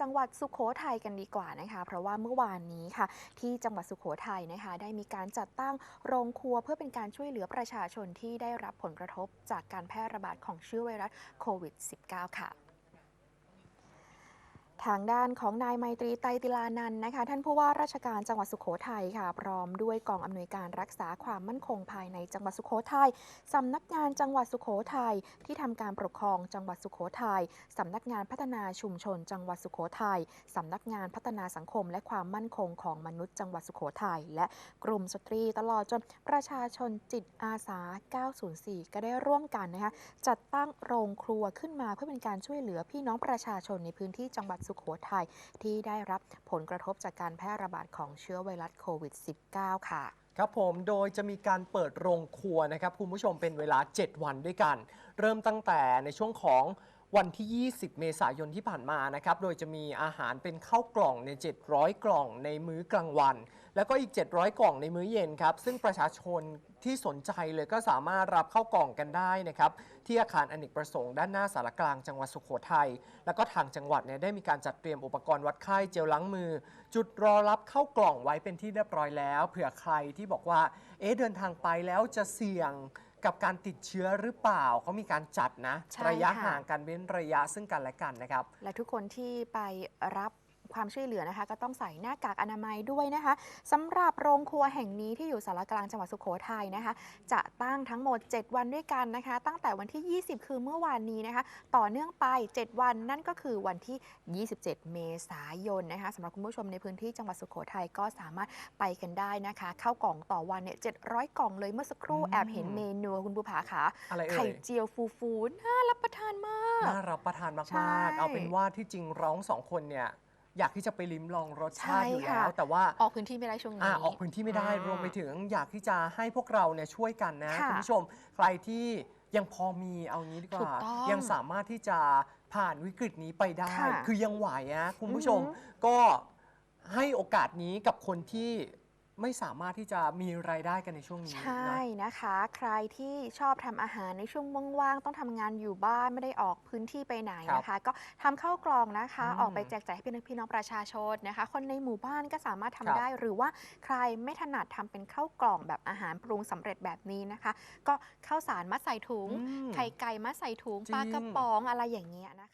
จังหวัดสุโขทัยกันดีกว่านะคะ เพราะว่าเมื่อวานนี้ค่ะ ที่จังหวัดสุโขทัยนะคะ ได้มีการจัดตั้งโรงครัวเพื่อเป็นการช่วยเหลือประชาชนที่ได้รับผลกระทบจากการแพร่ระบาดของเชื้อไวรัสโควิด -19 ค่ะ ทางด้านของนายไมตรีไตติลานันนะคะ ท่านผู้ว่าราชการจังหวัดสุโขทัยค่ะ พร้อมด้วยกองอำนวยการรักษาความมั่นคงภายในจังหวัดสุโขทัยสำนักงานจังหวัดสุโขทัยที่ทำการปกครองจังหวัดสุโขทัยสำนักงานพัฒนาชุมชน จังหวัดสุโขทัยสำนักงานพัฒนาสังคม และความมั่นคงของมนุษย์จังหวัดสุโขทัยและกลุ่มสตรีตลอดจนประชาชนจิตอาสา 904 ก็ได้ร่วมกันนะคะจัดตั้งโรงครัวขึ้นมาเพื่อเป็นการช่วยเหลือพี่น้องประชาชนในพื้นที่จังหวัดสุโขทัยที่ได้รับผลกระทบจากการแพร่ระบาดของเชื้อไวรัสโควิด -19 ค่ะ ครับผมโดยจะมีการเปิดโรงครัวนะครับคุณผู้ชมเป็นเวลา 7 วันด้วยกัน เริ่มตั้งแต่ในช่วงของวันที่ 20 เมษายนที่ผ่านมานะครับ โดยจะมีอาหารเป็นข้าวกล่องใน 700 กล่องในมื้อกลางวัน แล้วก็อีก 700 กล่องในมื้อเย็นครับ ซึ่งประชาชนที่สนใจเลยก็สามารถรับเข้ากล่องกันได้นะครับ ที่อาคารอเนกประสงค์ด้านหน้าสารกลางจังหวัดสุโขทัยแล้วก็ทางจังหวัดเนี่ยได้มีการจัดเตรียมอุปกรณ์วัดไข้เจลล้างมือ จุดรอรับเข้ากล่องไว้เป็นที่เรียบร้อยแล้ว เผื่อใครที่บอกว่า เอ๊ะเดินทางไปแล้วจะเสี่ยงกับการติดเชื้อหรือเปล่าเขามีการจัดนะ ใช่ระยะค่ะ ห่างกันเว้นระยะซึ่งกันและกันนะครับ และทุกคนที่ไปรับ ความช่วยเหลือนะคะ ก็ต้องใส่หน้ากากอนามัยด้วยนะคะสำหรับโรงครัวแห่งนี้ที่อยู่สารกลางจังหวัดสุโขทัยนะคะ จะตั้งทั้งหมด 7 วันด้วยกันนะคะ ตั้งแต่วันที่ 20 คือเมื่อวานนี้นะคะ ต่อเนื่องไป 7 วันนั่นก็คือวันที่ 27 เมษายนนะคะสำหรับคุณผู้ชมในพื้นที่จังหวัดสุโขทัยก็สามารถไปกันได้นะคะ เข้ากล่องต่อวันเนี่ย700 กล่องเลยเมื่อสักครู่อืมแอบเห็นเมนูคุณภูผาขาอะไรเอ่ไข่ยเจียวฟูฟูน่ารับประทานมาก น่ารับประทานใช่มากๆ เอาเป็นว่าที่จริงร้องสองคนเนี่ย อยากที่จะไปลิ้มลองรสชาติอยู่ใช่ค่ะแล้วแต่ว่าออกพื้นที่ไม่ได้ช่วงนี้ อ่าออกพื้นที่ไม่ได้อ่ารวมไปถึง อยากที่จะให้พวกเราเนี่ยช่วยกันนะค่ะคุณผู้ชม ใครที่ยังพอมีเอางี้ดีกถูว่า กต้องยังสามารถที่จะผ่านวิกฤตนี้ไปได้ ค่ะคือยังไหวอะคุณผู้ชมอือหือก็ให้โอกาสนี้กับคนที่ ไม่สามารถที่จะมีรายได้กันในช่วงนี้ใช่นะนะคะ ใครที่ชอบทำอาหารในช่วงว่างๆต้องทำงานอยู่บ้านไม่ได้ออกพื้นที่ไปไหนนะคะ ก็ทำข้าวกล่องนะคะอืมออกไปแจกจ่ายให้พี่น้องพี่น้องประชาชนนะคะ คนในหมู่บ้านก็สามารถทำครับได้ หรือว่าใครไม่ถนัดทำเป็นข้าวกล่องแบบอาหารปรุงสำเร็จแบบนี้นะคะ ก็ข้าวสารมาใส่ถุง อืม ไข่ไก่มาใส่ถุงจริง ปลากระป๋องอะไรอย่างเงี้ยนะคะ